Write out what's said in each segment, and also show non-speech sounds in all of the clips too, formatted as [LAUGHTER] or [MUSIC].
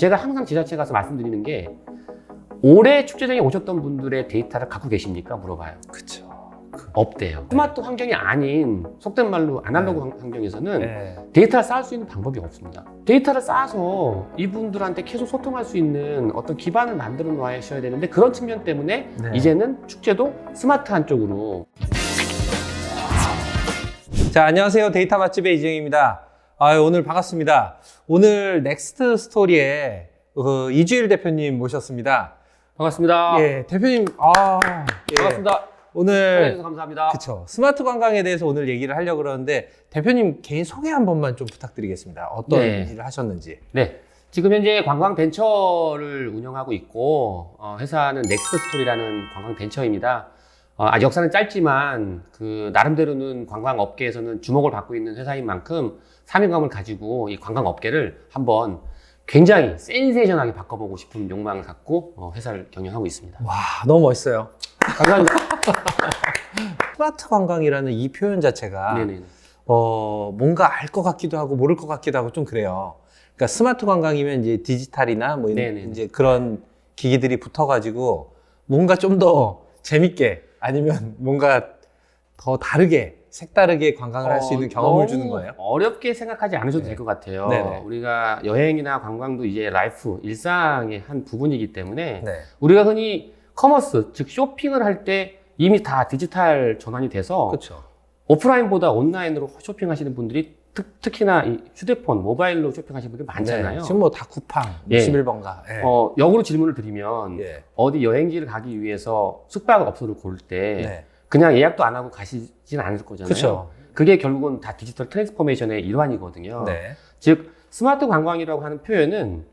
제가 항상 지자체 가서 말씀드리는 게 올해 축제장에 오셨던 분들의 데이터를 갖고 계십니까? 물어봐요. 그쵸. 없대요. 스마트 환경이 아닌 속된 말로 아날로그 환- 환경에서는 네. 데이터를 쌓을 수 있는 방법이 없습니다. 데이터를 쌓아서 이분들한테 계속 소통할 수 있는 어떤 기반을 만들어 놓으셔야 되는데 그런 측면 때문에 네. 이제는 축제도 스마트한 쪽으로 자, 안녕하세요. 데이터 맛집의 이정입니다. 아, 오늘 반갑습니다. 오늘 넥스트 스토리에 어, 이주일 대표님 모셨습니다. 반갑습니다. 예, 대표님, 아, 예. 반갑습니다. 오늘 찾아주셔서 감사합니다. 그쵸. 스마트 관광에 대해서 오늘 얘기를 하려고 그러는데 대표님 개인 소개 한 번만 좀 부탁드리겠습니다. 어떤 네. 일을 하셨는지. 네. 지금 현재 관광 벤처를 운영하고 있고 어, 회사는 넥스트 스토리라는 관광 벤처입니다. 어, 아직 역사는 짧지만 그 나름대로는 관광 업계에서는 주목을 받고 있는 회사인 만큼 사명감을 가지고 이 관광 업계를 한번 굉장히 센세이션하게 바꿔보고 싶은 욕망을 갖고 어, 회사를 경영하고 있습니다. 와, 너무 멋있어요. 감사합니다. [LAUGHS] 스마트 관광이라는 이 표현 자체가 네네. 어, 뭔가 알 것 같기도 하고 모를 것 같기도 하고 좀 그래요. 그러니까 스마트 관광이면 이제 디지털이나 뭐. 이제 그런 기기들이 붙어가지고 뭔가 좀 더 재밌게 아니면 뭔가 더 다르게 색다르게 관광을 할 수 있는 어, 경험을 너무 주는 거예요. 어렵게 생각하지 않으셔도 네. 될것 같아요. 네네. 우리가 여행이나 관광도 이제 라이프, 일상의 한 부분이기 때문에 네. 우리가 흔히 커머스, 즉 쇼핑을 할 때 이미 다 디지털 전환이 돼서 그렇죠. 오프라인보다 온라인으로 쇼핑하시는 분들이 특, 히나이 휴대폰, 모바일로 쇼핑하시는 분들이 많잖아요. 네. 지금 뭐 다 쿠팡, 예. 61번가. 예. 어, 역으로 질문을 드리면 예. 어디 여행지를 가기 위해서 숙박업소를 고를 때 네. 그냥 예약도 안 하고 가시진 않을 거잖아요. 그렇죠. 그게 결국은 다 디지털 트랜스포메이션의 일환이거든요. 네. 즉 스마트 관광이라고 하는 표현은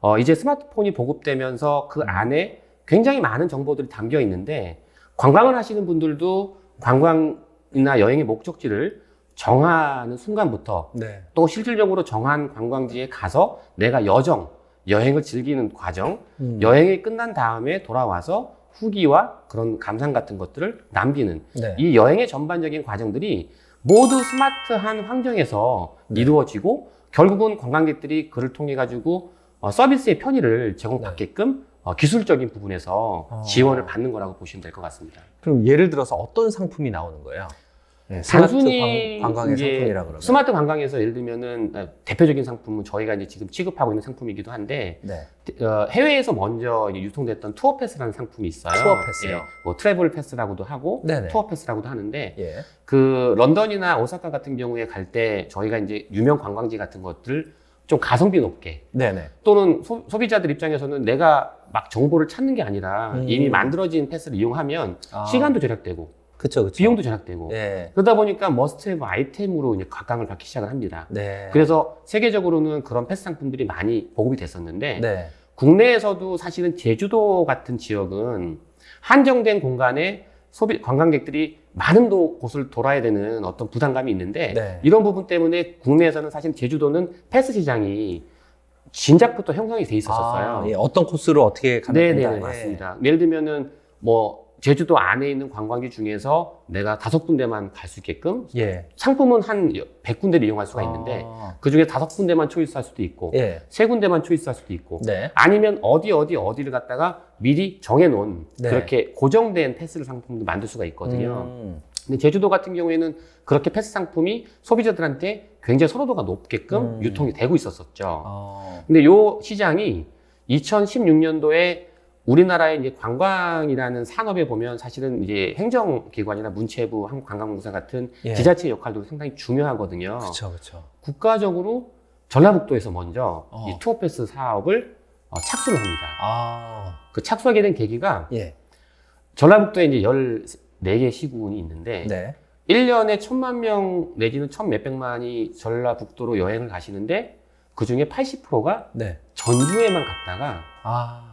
어, 이제 스마트폰이 보급되면서 그 안에 굉장히 많은 정보들이 담겨 있는데 관광을 하시는 분들도 관광이나 여행의 목적지를 정하는 순간부터 네. 또 실질적으로 정한 관광지에 가서 내가 여정, 여행을 즐기는 과정, 음. 여행이 끝난 다음에 돌아와서 후기와 그런 감상 같은 것들을 남기는 네. 이 여행의 전반적인 과정들이 모두 스마트한 환경에서 네. 이루어지고 결국은 관광객들이 그를 통해 가지고 어, 서비스의 편의를 제공받게끔 어, 기술적인 부분에서 네. 어. 지원을 받는 거라고 보시면 될 것 같습니다. 그럼 예를 들어서 어떤 상품이 나오는 거예요? 네, 스마트 단순히 관, 광의 이제 상품이라 그러면. 스마트 관광에서 예를 들면은 어, 대표적인 상품은 저희가 이제 지금 취급하고 있는 상품이기도 한데 네. 어, 해외에서 먼저 유통됐던 투어 패스라는 상품이 있어요. 투어 패스요? 예, 뭐 트래블 패스라고도 하고 네네. 투어 패스라고도 하는데 예. 그 런던이나 오사카 같은 경우에 갈 때 저희가 이제 유명 관광지 같은 것들 좀 가성비 높게 네네. 또는 소, 비자들 입장에서는 내가 막 정보를 찾는 게 아니라 음. 이미 만들어진 패스를 이용하면 아. 시간도 절약되고 그쵸, 그쵸. 비용도 절약되고 예. 그러다 보니까 머스트헤브 아이템으로 이제 각광을 받기 시작을 합니다. 네. 그래서 세계적으로는 그런 패스 상품들이 많이 보급이 됐었는데 네. 국내에서도 사실은 제주도 같은 지역은 한정된 공간에 소비 관광객들이 많은 도, 곳을 돌아야 되는 어떤 부담감이 있는데 네. 이런 부분 때문에 국내에서는 사실 제주도는 패스 시장이 진작부터 형성이 돼 있었어요. 아, 예. 어떤 코스로 어떻게 가면 네네 된다. 예. 맞습니다. 예를 들면은 뭐 제주도 안에 있는 관광지 중에서 내가 다섯 군데만 갈 수 있게끔 예. 상품은 한 100군데를 이용할 수가 있는데 아, 그 중에 다섯 군데만 초이스할 수도 있고 예. 세 군데만 초이스할 수도 있고 네. 아니면 어디 어디 어디를 갖다가 미리 정해놓은 네. 그렇게 고정된 패스를 상품도 만들 수가 있거든요. 음. 근데 제주도 같은 경우에는 그렇게 패스 상품이 소비자들한테 굉장히 선호도가 높게끔 음. 유통이 되고 있었었죠. 어. 근데 요 시장이 2016년도에 우리나라의 이제 관광이라는 산업에 보면 사실은 이제 행정기관이나 문체부, 한국관광공사 같은 예. 지자체 역할도 상당히 중요하거든요. 그쵸, 그쵸. 국가적으로 전라북도에서 먼저 어. 이 투어 패스 사업을 어, 착수를 합니다. 아. 그 착수하게 된 계기가 예. 전라북도에 이제 14개 시군이 있는데 네. 1년에 천만 명 내지는 천 몇백만이 전라북도로 여행을 가시는데 그 중에 80%가 네. 전주에만 갔다가 아.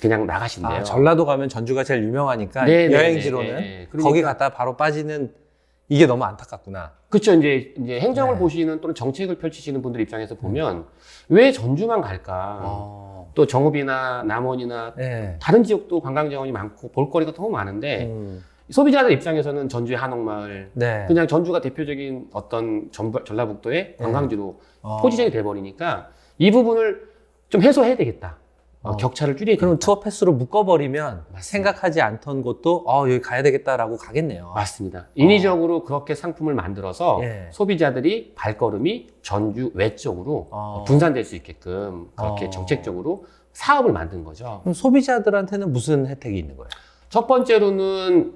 그냥 나가신대요. 아, 전라도 가면 전주가 제일 유명하니까 네, 네, 여행지로는 네, 네. 그러니까- 거기 갔다 바로 빠지는 이게 너무 안타깝구나. 그렇죠. 이제 이제 행정을 네. 보시는 또는 정책을 펼치시는 분들 입장에서 보면 왜 전주만 갈까? 어. 또 정읍이나 남원이나 네. 다른 지역도 관광 자원이 많고 볼거리가 너무 많은데 음. 소비자들 입장에서는 전주의 한옥마을 네. 그냥 전주가 대표적인 어떤 전, 전라북도의 관광지로 어. 포지션이 돼버리니까 이 부분을 좀 해소해야 되겠다. 어, 어. 격차를 줄여야 그럼. 투어 패스로 묶어버리면 맞습니다. 생각하지 않던 곳도 어 여기 가야 되겠다라고 가겠네요. 맞습니다. 인위적으로 그렇게 상품을 만들어서 예. 소비자들이 발걸음이 전주 외쪽으로 어. 분산될 수 있게끔 그렇게 어. 정책적으로 사업을 만든 거죠. 그럼 소비자들한테는 무슨 혜택이 있는 거예요? 첫 번째로는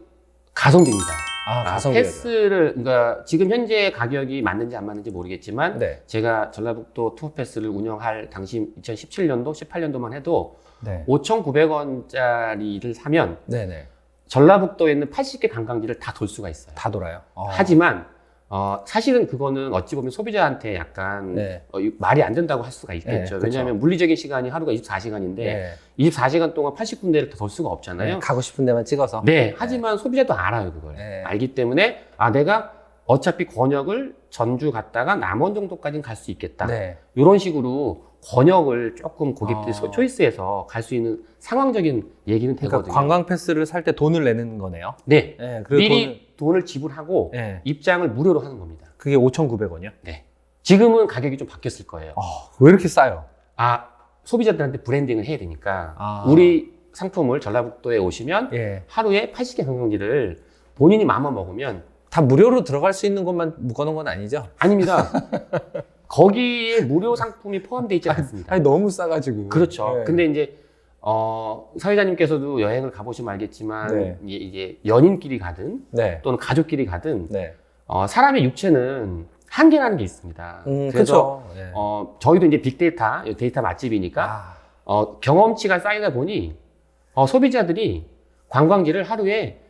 가성비입니다. 아, 아, 가성비 패스를 그러니까 지금 현재 가격이 맞는지 안 맞는지 모르겠지만 네. 제가 전라북도 투어 패스를 운영할 당시 2017년도, 18년도만 해도 네. 5,900원짜리를 사면 네, 네. 전라북도에 있는 80개 관광지를 다 돌 수가 있어요. 다 돌아요. 어. 하지만 어, 사실은 그거는 어찌 보면 소비자한테 약간 네. 어, 이- 말이 안 된다고 할 수가 있겠죠. 네, 그쵸. 왜냐하면 물리적인 시간이 하루가 24시간인데 네. 24시간 동안 80군데를 다돌 수가 없잖아요. 네, 가고 싶은 데만 찍어서. 네, 하지만 소비자도 알아요, 그걸. 네. 알기 때문에, 아, 내가 어차피 권역을 전주 갔다가 남원 정도까지는 갈 수 있겠다. 네. 이런 식으로 권역을 조금 고객들이 어. 소- 초이스해서 갈 수 있는 상황적인 얘기는 그러니까 되거든요. 관광 패스를 살 때 돈을 내는 거네요. 네. 네. 그리고 미리 돈을, 지불하고 돈을, 네. 입장을 무료로 하는 겁니다. 그게 5,900원이요? 네. 지금은 가격이 좀 바뀌었을 거예요. 어, 왜 이렇게 싸요? 아, 소비자들한테 브랜딩을 해야 되니까 아. 우리 상품을 전라북도에 오시면 예. 하루에 80개 관광지를 본인이 마음만 먹으면 다 무료로 들어갈 수 있는 것만 묶어놓은 건 아니죠? 아닙니다. [LAUGHS] 거기에 무료 상품이 포함되어 있지 않습니다. 아니, 너무 싸가지고. 그렇죠. 네. 근데 이제 어, 사회자님께서도 여행을 가보시면 알겠지만 네. 이게, 이게 연인끼리 가든 네. 또는 가족끼리 가든 네. 어, 사람의 육체는 한계라는 게 있습니다. 음, 그래서 그렇죠. 네. 어, 저희도 이제 빅데이터 데이터 맛집이니까 아, 어, 경험치가 쌓이다 보니 어, 소비자들이 관광지를 하루에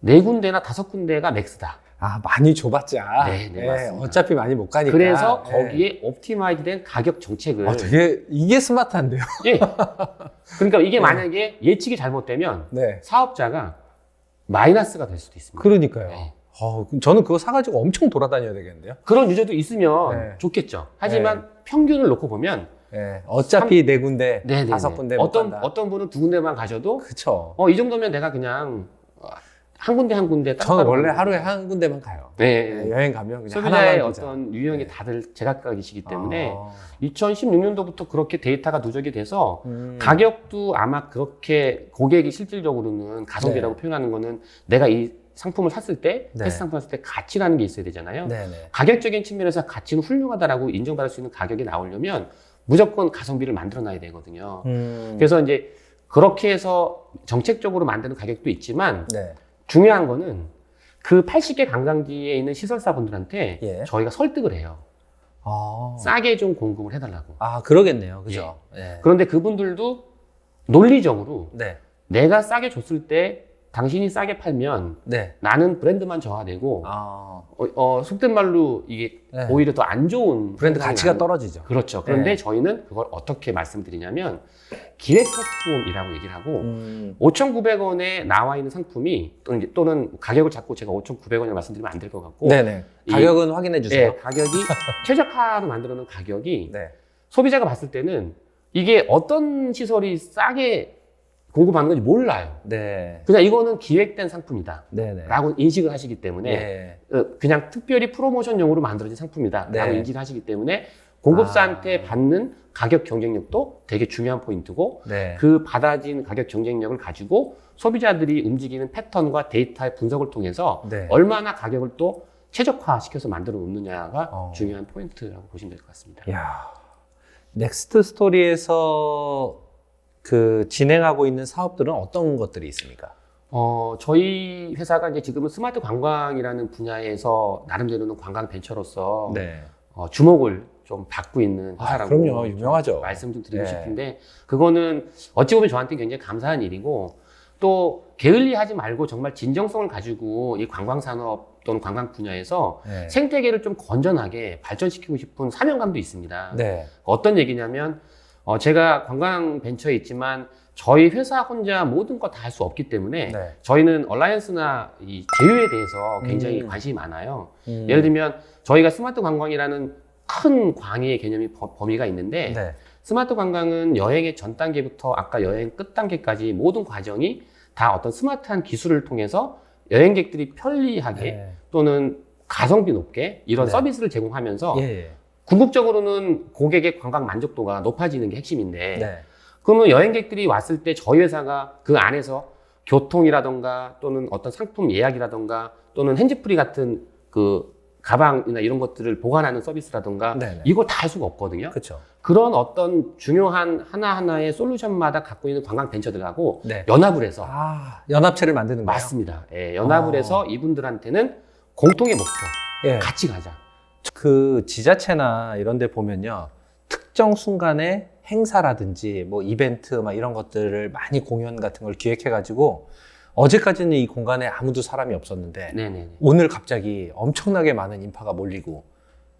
네 군데나 다섯 군데가 맥스다. 아, 많이 좁았자. 네, 네, 맞습니다. 어차피 많이 못 가니까. 그래서 네. 거기에 옵티마이즈된 가격 정책을 어, 되게 이게 스마트한데요. [LAUGHS] 예. 그러니까 이게 네. 만약에 예측이 잘못되면 네. 사업자가 마이너스가 될 수도 있습니다. 그러니까요. 네. 어, 저는 그거 사가지고 엄청 돌아다녀야 되겠는데요. 그런 유저도 있으면 네. 좋겠죠. 하지만 평균을 놓고 보면 네. 어차피 네 군데, 네, 네, 다섯 네. 군데 못 어떤 간다. 어떤 분은 두 군데만 가셔도 그쵸. 어, 이 정도면 내가 그냥 어, 한 군데 한 군데 저는 원래 하루에 한 군데만 가요. 네. 네, 여행 가면 그냥 소비자의 하나만 보자. 어떤 유형이 네. 다들 제각각이시기 때문에 아. 2016년도부터 그렇게 데이터가 누적이 돼서 음. 가격도 아마 그렇게 고객이 실질적으로는 가성비라고 표현하는 거는 내가 이 상품을 샀을 때, 네. 패스 상품을 샀을 때 가치라는 게 있어야 되잖아요. 네네. 가격적인 측면에서 가치는 훌륭하다라고 인정받을 수 있는 가격이 나오려면 무조건 가성비를 만들어 놔야 되거든요. 음. 그래서 이제 그렇게 해서 정책적으로 만드는 가격도 있지만 네. 중요한 거는 그 80개 관광지에 있는 시설사분들한테 예. 저희가 설득을 해요. 아. 싸게 좀 공급을 해달라고. 아, 그러겠네요. 그죠? 네. 그런데 그분들도 논리적으로 네. 내가 싸게 줬을 때 당신이 싸게 팔면 네. 나는 브랜드만 저하되고 아. 어, 어, 속된 말로 이게 네. 오히려 더 안 좋은 브랜드 가치가 나는- 떨어지죠. 그렇죠. 그런데 네. 저희는 그걸 어떻게 말씀드리냐면 기획 상품이라고 얘기를 하고 음. 5,900원에 나와 있는 상품이 또는, 이제- 또는 가격을 잡고 제가 5,900원이라고 말씀드리면 안 될 것 같고 네네. 이- 가격은 확인해 주세요. 예, 가격이 [LAUGHS] 최저가로 만들어 놓은 가격이 네. 소비자가 봤을 때는 이게 어떤 시설이 싸게 공급하는 건지 몰라요. 네. 그냥 이거는 기획된 상품이다. 네네. 라고 인식을 하시기 때문에 네. 어, 그냥 특별히 프로모션용으로 만들어진 상품이다. 라고 네. 인식을 하시기 때문에 공급사한테 아. 받는 가격 경쟁력도 되게 중요한 포인트고 네. 그 받아진 가격 경쟁력을 가지고 소비자들이 움직이는 패턴과 데이터의 분석을 통해서 네. 얼마나 가격을 또 최적화시켜서 만들어 놓느냐가 어. 중요한 포인트라고 보시면 될 것 같습니다. 야. 넥스트 스토리에서 그 진행하고 있는 사업들은 어떤 것들이 있습니까? 어, 저희 회사가 이제 지금은 스마트 관광이라는 분야에서 나름대로는 관광 벤처로서 네. 어, 주목을 좀 받고 있는 아, 회사라고 그럼요. 유명하죠. 말씀 좀 드리고 네. 싶은데 그거는 어찌 보면 저한테 굉장히 감사한 일이고 또 게을리하지 말고 정말 진정성을 가지고 이 관광 산업 또는 관광 분야에서 네. 생태계를 좀 건전하게 발전시키고 싶은 사명감도 있습니다. 네. 어떤 얘기냐면 어, 제가 관광 벤처에 있지만 저희 회사 혼자 모든 거 다 할 수 없기 때문에 네. 저희는 얼라이언스나 이 제휴에 대해서 굉장히 음. 관심이 많아요. 음. 예를 들면 저희가 스마트 관광이라는 큰 광의의 개념이 버- 범위가 있는데 네. 스마트 관광은 여행의 전 단계부터 아까 여행 끝 단계까지 모든 과정이 다 어떤 스마트한 기술을 통해서 여행객들이 편리하게 네. 또는 가성비 높게 이런 네. 서비스를 제공하면서 예. 예. 궁극적으로는 고객의 관광 만족도가 높아지는 게 핵심인데 네. 그러면 여행객들이 왔을 때 저희 회사가 그 안에서 교통이라던가 또는 어떤 상품 예약이라던가 또는 핸즈프리 같은 그 가방이나 이런 것들을 보관하는 서비스라던가 네네. 이걸 다 할 수가 없거든요. 그렇죠. 그런 어떤 중요한 하나하나의 솔루션마다 갖고 있는 관광 벤처들하고 네. 연합을 해서 아, 연합체를 만드는 거예요. 맞습니다. 예, 연합을 어. 해서 이분들한테는 공통의 목표, 예. 같이 가자. 그 지자체나 이런 데 보면요. 특정 순간에 행사라든지 뭐 이벤트 막 이런 것들을 많이 공연 같은 걸 기획해 가지고 어제까지는 이 공간에 아무도 사람이 없었는데 네네. 오늘 갑자기 엄청나게 많은 인파가 몰리고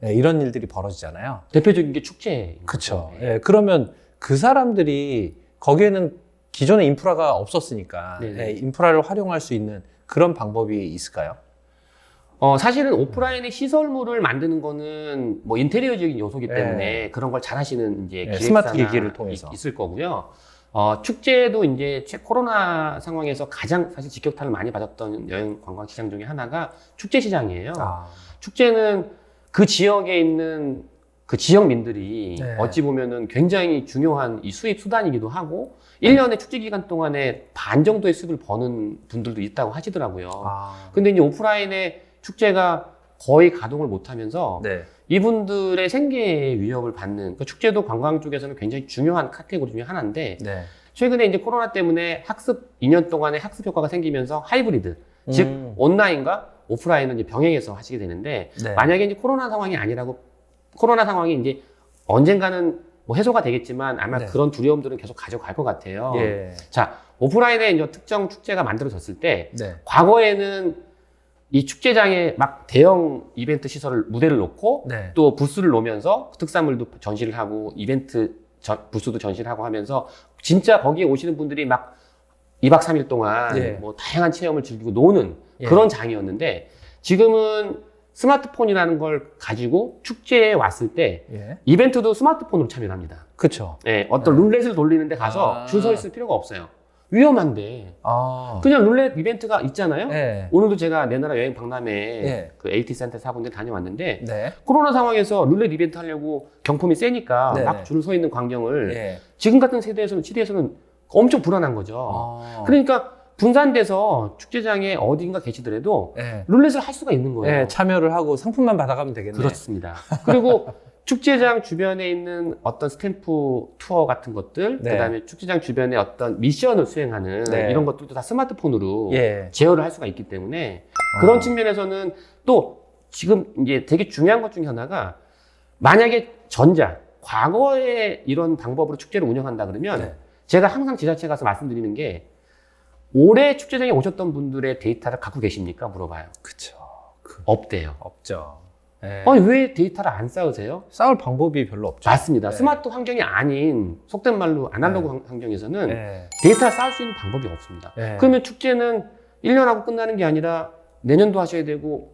예, 이런 일들이 벌어지잖아요. 대표적인 게 축제. 그렇죠. 예, 그러면 그 사람들이 거기에는 기존에 인프라가 없었으니까 네네. 예, 인프라를 활용할 수 있는 그런 방법이 있을까요? 어, 사실은 오프라인의 시설물을 만드는 거는 뭐 인테리어적인 요소기 네. 때문에 그런 걸 잘 하시는 이제 네, 기획사나 스마트 기기를 통해서. 있- 있을 거고요. 어, 축제도 이제 최- 코로나 상황에서 가장 사실 직격탄을 많이 받았던 여행 관광 시장 중에 하나가 축제 시장이에요. 아, 축제는 그 지역에 있는 그 지역민들이 네. 어찌 보면은 굉장히 중요한 이 수입 수단이기도 하고 1년의 축제 기간 동안에 반 정도의 수입을 버는 분들도 있다고 하시더라고요. 아, 근데 이제 오프라인의 축제가 거의 가동을 못 하면서 네. 이분들의 생계에 위협을 받는 그 축제도 관광 쪽에서는 굉장히 중요한 카테고리 중에 하나인데 네. 최근에 이제 코로나 때문에 학습 2년 동안의 학습 효과가 생기면서 하이브리드 즉 음. 온라인과 오프라인을 이제 병행해서 하시게 되는데 네. 만약에 이제 코로나 상황이 아니라고 코로나 상황이 이제 언젠가는 뭐 해소가 되겠지만 아마 네. 그런 두려움들은 계속 가져갈 것 같아요. 예. 자 오프라인에 이제 특정 축제가 만들어졌을 때 네. 과거에는 이 축제장에 막 대형 이벤트 시설을 무대를 놓고 네. 또 부스를 놓으면서 특산물도 전시를 하고 이벤트 저- 부스도 전시를 하고 하면서 진짜 거기에 오시는 분들이 막 2박 3일 동안 예. 뭐 다양한 체험을 즐기고 노는 예. 그런 장이었는데 지금은 스마트폰이라는 걸 가지고 축제에 왔을 때 예. 이벤트도 스마트폰으로 참여를 합니다. 그쵸. 예, 어떤 룰렛을 돌리는데 가서 아. 줄서 있을 필요가 없어요. 위험한데 아. 그냥 룰렛 이벤트가 있잖아요. 예. 오늘도 제가 내 나라 여행 박람회 예. 그 AT 센터 사군데 다녀왔는데 네. 코로나 상황에서 룰렛 이벤트 하려고 경품이 세니까 네네. 막 줄을 서 있는 광경을 예. 지금 같은 세대에서는 시대에서는 엄청 불안한 거죠. 아. 그러니까 분산돼서 축제장에 어딘가 계시더라도 예. 룰렛을 할 수가 있는 거예요. 예, 참여를 하고 상품만 받아가면 되겠네. 그렇습니다. 그리고 [LAUGHS] 축제장 주변에 있는 어떤 스탬프 투어 같은 것들, 네. 그다음에 축제장 주변에 어떤 미션을 수행하는 네. 이런 것들도 다 스마트폰으로 예. 제어를 할 수가 있기 때문에 그런 어. 측면에서는 또 지금 이제 되게 중요한 것 중에 하나가 만약에 전자 과거에 이런 방법으로 축제를 운영한다 그러면 네. 제가 항상 지자체 가서 말씀드리는 게 올해 축제장에 오셨던 분들의 데이터를 갖고 계십니까 물어봐요. 그쵸. 그, 없대요. 없죠. 예. 아니 왜 데이터를 안 쌓으세요? 싸울 방법이 별로 없죠. 맞습니다. 네. 스마트 환경이 아닌 속된 말로 아날로그 환- 환경에서는 예. 데이터를 쌓을 수 있는 방법이 없습니다. 예. 그러면 축제는 1년 하고 끝나는 게 아니라 내년도 하셔야 되고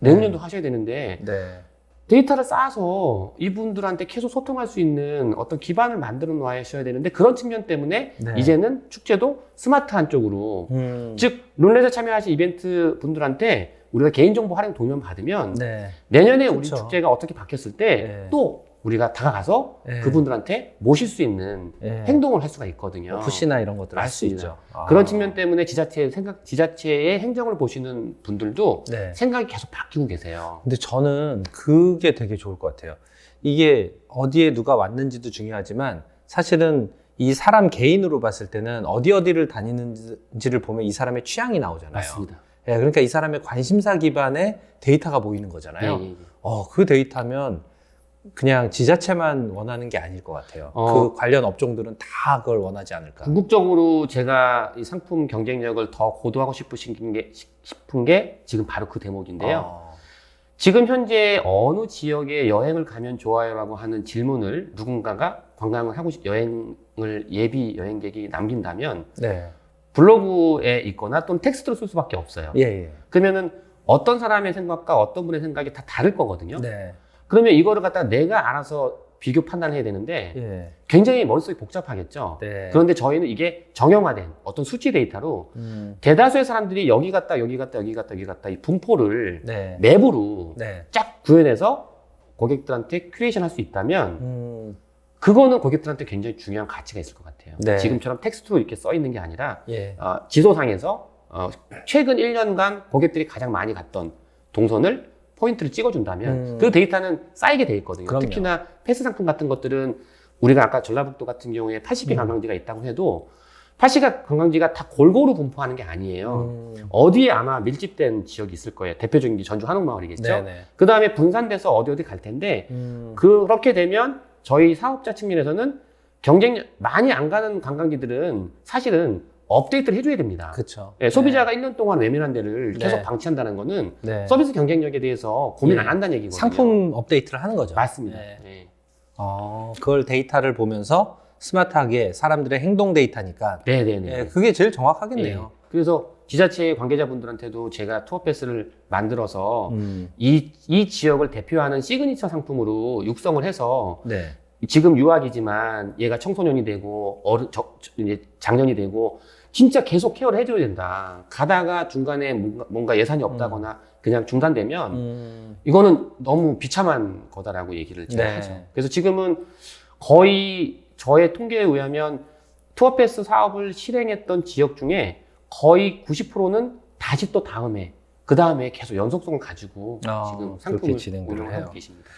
내년도 하셔야 되는데 네. 데이터를 쌓아서 이분들한테 계속 소통할 수 있는 어떤 기반을 만들어 놔셔야 되는데 그런 측면 때문에 네. 이제는 축제도 스마트한 쪽으로 음. 즉 룰렛에 참여하신 이벤트 분들한테 우리가 개인정보 활용 동의만 받으면 네. 내년에 우리 그쵸. 축제가 어떻게 바뀌었을 때 네. 또 우리가 다가가서 네. 그분들한테 모실 수 있는 예. 행동을 할 수가 있거든요. 푸시나 이런 것들 할 수. 있죠. 아. 그런 측면 때문에 지자체 생각, 지자체의 행정을 보시는 분들도 네. 생각이 계속 바뀌고 계세요. 근데 저는 그게 되게 좋을 것 같아요. 이게 어디에 누가 왔는지도 중요하지만 사실은 이 사람 개인으로 봤을 때는 어디 어디를 다니는지를 보면 이 사람의 취향이 나오잖아요. 맞습니다. 예, 그러니까 이 사람의 관심사 기반의 데이터가 보이는 거잖아요. 예, 예, 예. 어, 그 데이터면 그냥 지자체만 원하는 게 아닐 것 같아요. 어. 그 관련 업종들은 다 그걸 원하지 않을까. 궁극적으로 제가 이 상품 경쟁력을 더 고도하고 싶으신 게, 싶은 게 지금 바로 그 대목인데요. 어. 지금 현재 어느 지역에 여행을 가면 좋아요라고 하는 질문을 누군가가 관광을 하고 싶, 여행을 예비 여행객이 남긴다면 네. 블로그에 있거나 또는 텍스트로 쓸 수밖에 없어요. 예, 예. 그러면은 어떤 사람의 생각과 어떤 분의 생각이 다 다를 거거든요. 네. 그러면 이거를 갖다가 내가 알아서 비교 판단해야 되는데 예. 굉장히 머릿속이 복잡하겠죠. 네. 그런데 저희는 이게 정형화된 어떤 수치 데이터로 음. 대다수의 사람들이 여기 갔다 여기 갔다 여기 갔다 여기 갔다 이 분포를 네. 맵으로 네. 쫙 구현해서 고객들한테 큐레이션 할 수 있다면 음, 그거는 고객들한테 굉장히 중요한 가치가 있을 것 같아요. 네. 지금처럼 텍스트로 이렇게 써 있는 게 아니라 예. 어, 지도상에서 어, 최근 1년간 고객들이 가장 많이 갔던 동선을 포인트를 찍어준다면 음. 그 데이터는 쌓이게 돼 있거든요. 그럼요. 특히나 패스 상품 같은 것들은 우리가 아까 전라북도 같은 경우에 80개 음. 관광지가 있다고 해도 80개 관광지가 다 골고루 분포하는 게 아니에요. 음, 어디에 아마 밀집된 지역이 있을 거예요. 대표적인 게 전주 한옥마을이겠죠. 그 다음에 분산돼서 어디 어디 갈 텐데 음, 그렇게 되면 저희 사업자 측면에서는 경쟁력 많이 안 가는 관광지들은 사실은 업데이트를 해줘야 됩니다. 그쵸. 예, 소비자가 1년 동안 외면한 데를 계속 네. 방치한다는 거는 네. 서비스 경쟁력에 대해서 고민 예. 안 한다는 얘기거든요. 상품 업데이트를 하는 거죠. 맞습니다. 네. 네. 어, 그걸 데이터를 보면서 스마트하게 사람들의 행동 데이터니까 네네네. 예, 그게 제일 정확하겠네요. 네. 그래서 지자체 관계자분들한테도 제가 투어 패스를 만들어서 음, 이, 이 지역을 대표하는 시그니처 상품으로 육성을 해서 네. 지금 유학이지만 얘가 청소년이 되고 어른 저, 저- 이제 장년이 되고 진짜 계속 케어를 해줘야 된다. 가다가 중간에 뭔가, 뭔가 예산이 없다거나 그냥 중단되면 음, 이거는 너무 비참한 거다라고 얘기를 제가 네. 하죠. 그래서 지금은 거의 저의 통계에 의하면 투어패스 사업을 실행했던 지역 중에 거의 90%는 다시 또 다음에 그 다음에 계속 연속성을 가지고 아, 지금 그렇게 상품을 진행들을 운영하고 해요. 계십니다.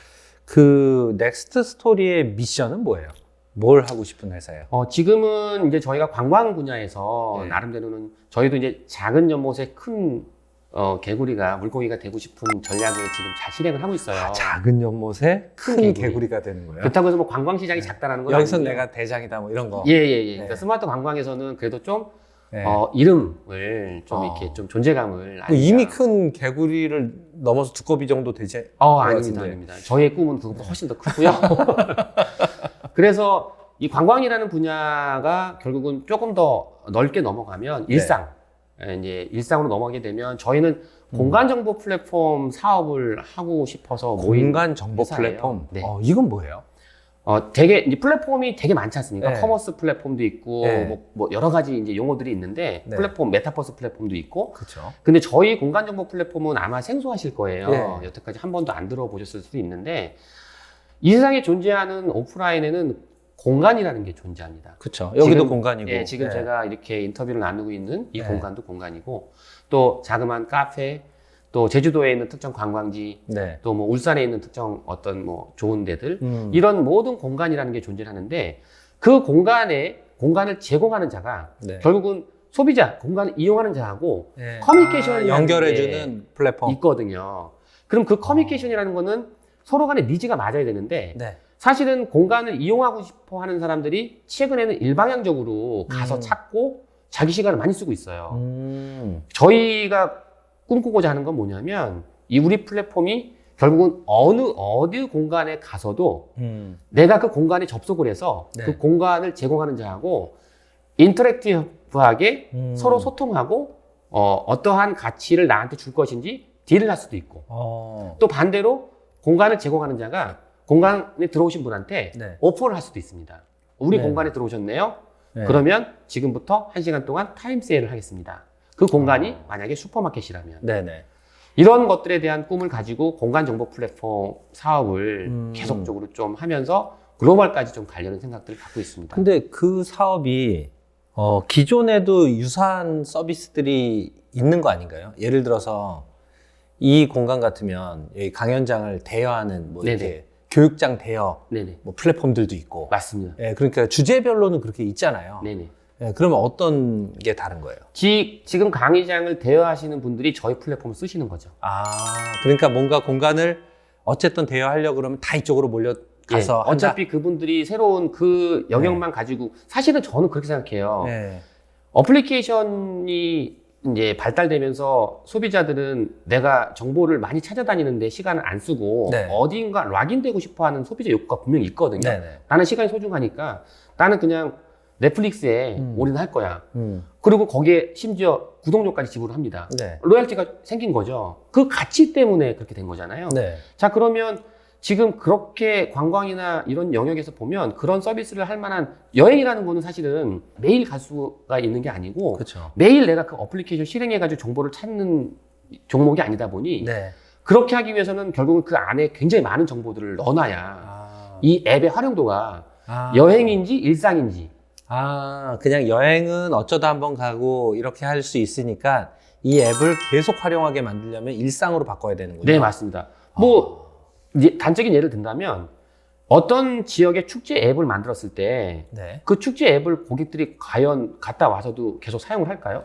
그 넥스트 스토리의 미션은 뭐예요? 뭘 하고 싶은 회사예요? 어, 지금은 이제 저희가 관광 분야에서 네. 나름대로는 저희도 이제 작은 연못의 큰 어, 개구리가 물고기가 되고 싶은 전략을 지금 잘 실행을 하고 있어요. 아, 작은 연못에 큰 개구리. 개구리. 가 되는 거예요. 그렇다고 해서 뭐 관광 시장이 작다라는 건 여기서 아니고요. 내가 대장이다 뭐 이런 거. 예, 예, 예. 네. 그러니까 스마트 관광에서는 그래도 좀, 네. 어, 이름을 좀 어. 이렇게 좀 존재감을. 그 이미. 큰 개구리를 넘어서 두꺼비 정도 되지. 어, 것 아닙니다. 아닙니다. 저의 꿈은 그것보다 훨씬 더 크고요. [LAUGHS] 그래서 이 관광이라는 분야가 결국은 조금 더 넓게 넘어가면 네. 일상, 예, 이제 일상으로 넘어가게 되면 저희는 음. 공간 정보 플랫폼 사업을 하고 싶어서 모인 공간 정보 회사예요. 플랫폼. 네. 어, 이건 뭐예요? 어, 되게, 이제 플랫폼이 되게 많지 않습니까? 네. 커머스 플랫폼도 있고, 네. 뭐, 뭐 여러 가지 이제 용어들이 있는데, 네. 플랫폼, 메타버스 플랫폼도 있고, 그렇죠. 근데 저희 공간 정보 플랫폼은 아마 생소하실 거예요. 네. 여태까지 한 번도 안 들어보셨을 수도 있는데, 이 세상에 존재하는 오프라인에는 공간이라는 게 존재합니다. 그렇죠. 여기도 지금- 공간이고. 예, 지금 네. 제가 이렇게 인터뷰를 나누고 있는 이 네. 공간도 공간이고, 또 자그마한 카페, 또 제주도에 있는 특정 관광지, 네. 또 뭐 울산에 있는 특정 어떤 뭐 좋은 데들, 음. 이런 모든 공간이라는 게 존재하는데 그 공간에 공간을 제공하는 자가 네. 결국은 소비자 공간을 이용하는 자하고 네. 커뮤니케이션이라는 아, 연결해주는 플랫폼. 있거든요. 그럼 그 커뮤니케이션이라는 거는 서로 간의 니즈가 맞아야 되는데 네. 사실은 공간을 이용하고 싶어 하는 사람들이 최근에는 일방향적으로 가서 음. 찾고 자기 시간을 많이 쓰고 있어요. 음. 저희가 꿈꾸고자 하는 건 뭐냐면 이 우리 플랫폼이 결국은 어느 어디 공간에 가서도 음. 내가 그 공간에 접속을 해서 네. 그 공간을 제공하는 자하고 인터랙티브하게 음. 서로 소통하고 어, 어떠한 가치를 나한테 줄 것인지 딜을 할 수도 있고 어. 또 반대로 공간을 제공하는 자가 공간에 들어오신 분한테 네. 오퍼를 할 수도 있습니다. 우리 네. 공간에 들어오셨네요. 네. 그러면 지금부터 한시간 동안 타임 세일을 하겠습니다. 그 공간이 만약에 슈퍼마켓이라면 네네. 이런 것들에 대한 꿈을 가지고 공간 정보 플랫폼 사업을 음. 계속적으로 좀 하면서 글로벌까지 좀 가려는 생각들을 갖고 있습니다. 근데 그 사업이 어, 기존에도 유사한 서비스들이 있는 거 아닌가요? 예를 들어서 이 공간 같으면 여기 강연장을 대여하는 뭐 이렇게 네네. 교육장 대여 네네. 뭐 플랫폼들도 있고. 맞습니다. 예, 그러니까 주제별로는 그렇게 있잖아요. 네네. 예, 그러면 어떤 게 다른 거예요? 지, 지금 강의장을 대여하시는 분들이 저희 플랫폼을 쓰시는 거죠. 아, 그러니까 뭔가 공간을 어쨌든 대여하려고 그러면 다 이쪽으로 몰려 가서 예, 어차피 그분들이 새로운 그 영역만 가지고 사실은 저는 그렇게 생각해요. 네. 어플리케이션이 이제 발달되면서 소비자들은 내가 정보를 많이 찾아다니는데 시간을 안 쓰고 네. 어딘가 락인되고 싶어하는 소비자 욕구가 분명히 있거든요. 네 네. 나는 시간이 소중하니까 나는 그냥 넷플릭스에 음. 올인할 거야. 음. 그리고 거기에 심지어 구독료까지 지불을 합니다. 네. 로얄티가 생긴 거죠. 그 가치 때문에 그렇게 된 거잖아요. 네. 자, 그러면 지금 그렇게 관광이나 이런 영역에서 보면 그런 서비스를 할 만한 여행이라는 거는 사실은 매일 갈 수가 있는 게 아니고 그렇죠. 매일 내가 그 어플리케이션 실행해가지고 정보를 찾는 종목이 아니다 보니 네. 그렇게 하기 위해서는 결국은 그 안에 굉장히 많은 정보들을 넣어놔야 아, 이 앱의 활용도가 아. 여행인지 일상인지 아, 그냥 여행은 어쩌다 한번 가고 이렇게 할 수 있으니까 이 앱을 계속 활용하게 만들려면 일상으로 바꿔야 되는군요. 네 맞습니다. 뭐 이제 단적인 예를 든다면 어떤 지역의 축제 앱을 만들었을 때 네. 그 축제 앱을 고객들이 과연 갔다 와서도 계속 사용을 할까요?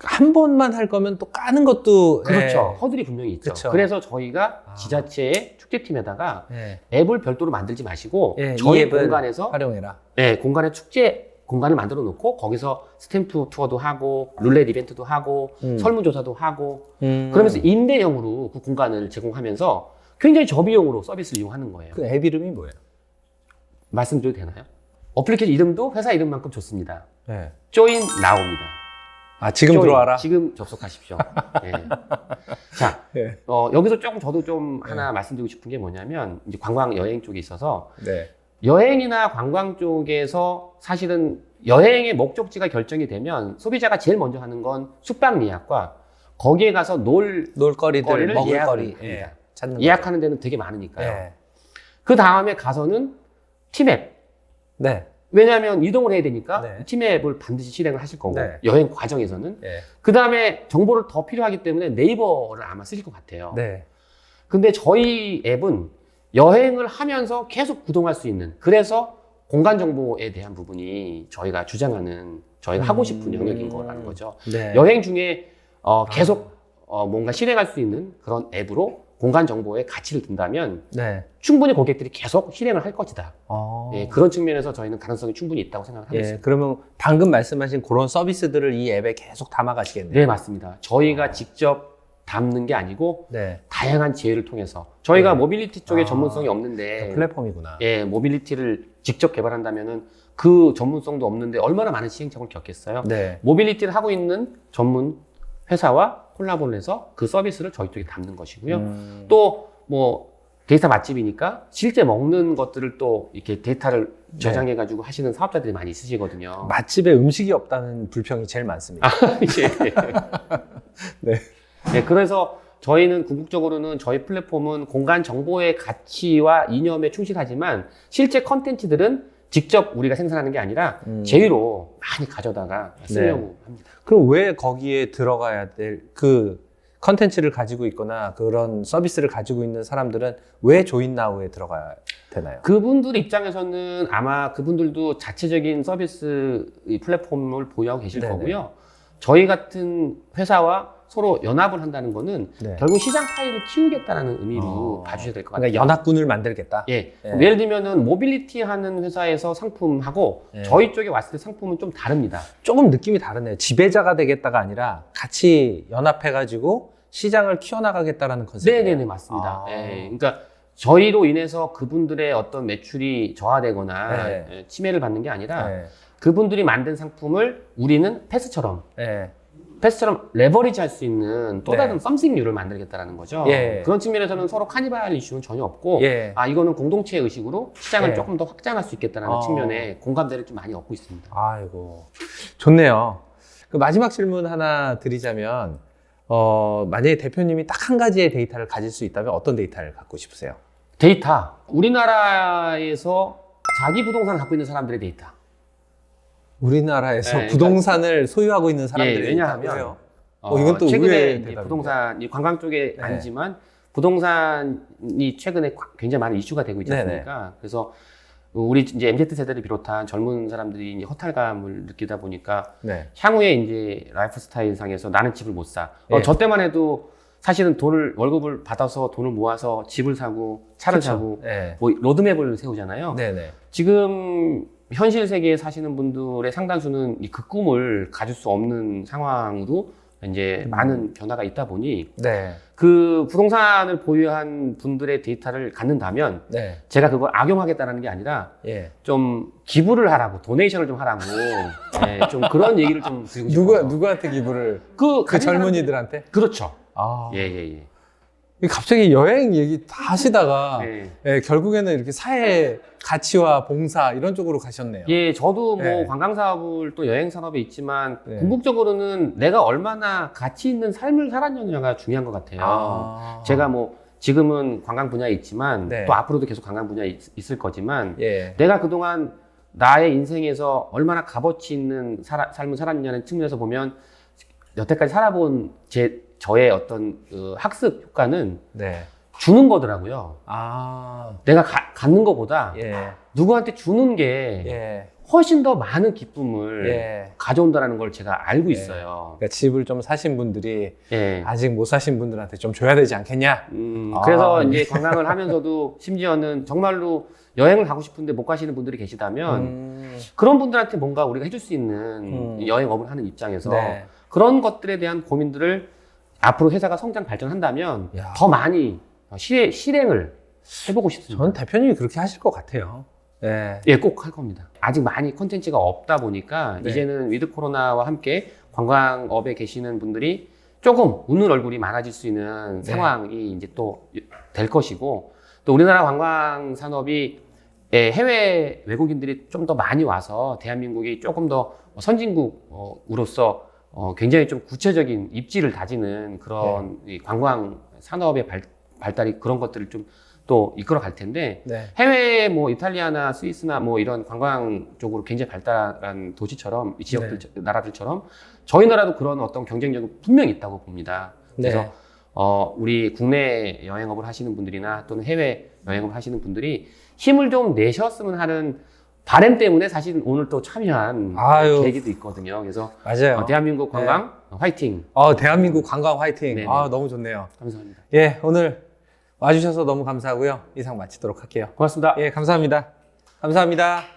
한 번만 할 거면 또 까는 것도 그렇죠. 예. 허들이 분명히 있죠. 그쵸. 그래서 저희가 아. 지자체의 축제팀에다가 예. 앱을 별도로 만들지 마시고 예, 이 저희 공간에서 활용해라. 네, 공간에 축제 공간을 만들어 놓고 거기서 스탬프 투어도 하고 룰렛 이벤트도 하고 음. 설문조사도 하고 음. 그러면서 임대형으로 그 공간을 제공하면서 굉장히 저비용으로 서비스를 이용하는 거예요. 그 앱 이름이 뭐예요? 말씀드려도 되나요? 어플리케이션 이름도 회사 이름만큼 좋습니다. 네. 조인 나옵니다. 아 지금 조인, 들어와라. 지금 접속하십시오. 예. [LAUGHS] 자, 예. 어, 여기서 조금 저도 좀 하나 말씀드리고 싶은 게 뭐냐면 이제 관광 여행 쪽에 있어서 네. 여행이나 관광 쪽에서 사실은 여행의 목적지가 결정이 되면 소비자가 제일 먼저 하는 건 숙박 예약과 거기에 가서 놀 놀거리들, 먹을거리 예. 예약하는 데는 되게. 많으니까요. 예. 그 다음에 가서는 팀앱. 네. 왜냐하면 이동을 해야 되니까 네. 팀앱을 반드시 실행을 하실 거고 네. 여행 과정에서는 예. 그 다음에 정보를 더 필요하기 때문에 네이버를 아마 쓰실 것 같아요. 네. 근데 저희 앱은 여행을 하면서 계속 구동할 수 있는 그래서 공간 정보에 대한 부분이 저희가 주장하는 저희가 하고 싶은 음. 영역인 거라는 거죠. 네. 여행 중에 어, 계속 어, 뭔가 실행할 수 있는 그런 앱으로 공간 정보에 가치를 둔다면 네. 충분히 고객들이 계속 실행을 할 것이다. 어. 예, 그런 측면에서 저희는 가능성이 충분히 있다고 생각하고 예, 있습니다. 그러면 방금 말씀하신 그런 서비스들을 이 앱에 계속 담아가시겠네요. 네, 맞습니다. 저희가 직접 담는 게 아니고 네. 다양한 지혜를 통해서 저희가 네. 모빌리티 쪽에 아, 전문성이 그 없는데 플랫폼이구나. 예, 모빌리티를 직접 개발한다면은 그 전문성도 없는데 얼마나 많은 시행착오를 겪겠어요. 네. 모빌리티를 하고 있는 전문 회사와 콜라보를 해서 그 서비스를 저희 쪽에 담는 것이고요. 음. 또뭐 데이터 맛집이니까 실제 먹는 것들을 또 이렇게 데이터를 네. 저장해 가지고 하시는 사업자들이 많이 있으시거든요. 맛집에 음식이 없다는 불평이 제일 많습니다. 예. [LAUGHS] 네. 네, 그래서 저희는 궁극적으로는 저희 플랫폼은 공간 정보의 가치와 이념에 충실하지만 실제 컨텐츠들은 직접 우리가 생산하는 게 아니라 음. 제휴로 많이 가져다가 쓰려고 합니다. 그럼 왜 거기에 들어가야 될 그 컨텐츠를 가지고 있거나 그런 서비스를 가지고 있는 사람들은 왜 조인나우에 들어가야 되나요? 그분들 입장에서는 아마 그분들도 자체적인 서비스 이 플랫폼을 보유하고 계실 네네. 거고요. 저희 같은 회사와 서로 연합을 한다는 거는 네. 결국 시장 파일을 키우겠다는 의미로 어. 봐주셔야 될 것 같아요. 그러니까 연합군을 만들겠다. 예. 예. 예 를 들면은 모빌리티 하는 회사에서 상품하고 예. 저희 쪽에 왔을 때 상품은 좀 다릅니다. 조금 느낌이 다르네요. 지배자가 되겠다가 아니라 같이 연합해가지고 시장을 키워나가겠다라는 컨셉이에요. 네네네 맞습니다. 아. 예. 그러니까 저희로 인해서 그분들의 어떤 매출이 저하되거나 네. 예, 침해를 받는 게 아니라 네. 그분들이 만든 상품을 우리는 패스처럼 네. 패스처럼 레버리지 할 수 있는 또 네. 다른 썸씽류를 만들겠다라는 거죠. 예. 그런 측면에서는 서로 카니발 이슈는 전혀 없고 예. 아 이거는 공동체 의식으로 시장을 예. 조금 더 확장할 수 있겠다는 어. 측면에 공감대를 좀 많이 얻고 있습니다. 아이고 좋네요. 그 마지막 질문 하나 드리자면 어, 만약에 대표님이 딱 한 가지의 데이터를 가질 수 있다면 어떤 데이터를 갖고 싶으세요? 데이터. 우리나라에서 자기 부동산을 갖고 있는 사람들의 데이터. 우리나라에서 네, 부동산을 소유하고 있는 사람들이 예, 왜냐하면? 어, 어, 이건 또 최근에. 부동산 이 관광 쪽에 네. 아니지만 부동산이 최근에 과- 굉장히 많은 이슈가 되고 있지 네네. 않습니까? 그래서 우리 이제 MZ 세대를 비롯한 젊은 사람들이 이제 허탈감을 느끼다 보니까 네. 향후에 이제 라이프 스타일 상에서 나는 집을 못 사. 어, 예. 저 때만 해도 사실은 돈을 월급을 받아서 돈을 모아서 집을 사고 차를 그쵸? 사고 네. 뭐 로드맵을 세우잖아요. 네네. 지금 현실 세계에 사시는 분들의 상당수는 이 그 꿈을 가질 수 없는 상황으로 이제 음. 많은 변화가 있다 보니 네. 그 부동산을 보유한 분들의 데이터를 갖는다면 네. 제가 그걸 악용하겠다는 게 아니라 예. 좀 기부를 하라고 도네이션을 좀 하라고 예, 좀 그런 얘기를 좀 드리고 누구 싶어서 누구한테 기부를 그, 그 가진 젊은이들한테? 그렇죠 아. 예 예 예 갑자기 여행 얘기 다 하시다가 네. 예, 결국에는 이렇게 사회 가치와 봉사 이런 쪽으로 가셨네요. 예, 저도 뭐 네. 관광 사업을 또 여행 산업에 있지만 네. 궁극적으로는 내가 얼마나 가치 있는 삶을 살았느냐가 중요한 것 같아요. 아. 제가 뭐 지금은 관광 분야에 있지만 네. 또 앞으로도 계속 관광 분야에 있, 있을 거지만 예. 내가 그동안 나의 인생에서 얼마나 값어치 있는 살아- 삶을 살았냐는 측면에서 보면 여태까지 살아본 제 저의 어떤 그 학습 효과는 네. 주는 거더라고요. 아. 내가 가- 갖는 것보다 예. 누구한테 주는 게 예. 훨씬 더 많은 기쁨을 예. 가져온다는 걸 제가 알고 예. 있어요. 그러니까 집을 좀 사신 분들이 예. 아직 못 사신 분들한테 좀 줘야 되지 않겠냐? 음, 아, 그래서 예. 이제 관광을 하면서도 심지어는 정말로 여행을 가고 싶은데 못 가시는 분들이 계시다면 음. 그런 분들한테 뭔가 우리가 해줄 수 있는 음. 여행업을 하는 입장에서 네. 그런 것들에 대한 고민들을 앞으로 회사가 성장 발전한다면 야. 더 많이 실행, 실행을 해보고 싶습니다. 저는 대표님이 그렇게 하실 것 같아요. 예. 예, 꼭 할 겁니다. 아직 많이 콘텐츠가 없다 보니까 네. 이제는 위드 코로나와 함께 관광업에 계시는 분들이 조금 웃는 얼굴이 많아질 수 있는 네. 상황이 이제 또 될 것이고 또 우리나라 관광 산업이 예, 해외 외국인들이 좀 더 많이 와서 대한민국이 조금 더 선진국으로서 어, 굉장히 좀 구체적인 입지를 다지는 그런 네. 이 관광 산업의 발, 발달이 그런 것들을 좀 또 이끌어 갈 텐데 네. 해외 뭐 이탈리아나 스위스나 뭐 이런 관광 쪽으로 굉장히 발달한 도시처럼 이 지역들 나라들처럼 저희 나라도 그런 어떤 경쟁력이 분명히 있다고 봅니다. 그래서 네. 어 우리 국내 여행업을 하시는 분들이나 또는 해외 여행업을 하시는 분들이 힘을 좀 내셨으면 하는 바램 때문에 사실 오늘 또 참여한 아유. 계기도 있거든요. 그래서 맞아요. 어, 대한민국 관광 화이팅 어, 대한민국 관광 화이팅. 네네. 아, 너무 좋네요. 감사합니다. 예, 오늘 와주셔서 너무 감사하고요. 이상 마치도록 할게요. 고맙습니다. 예, 감사합니다. 감사합니다.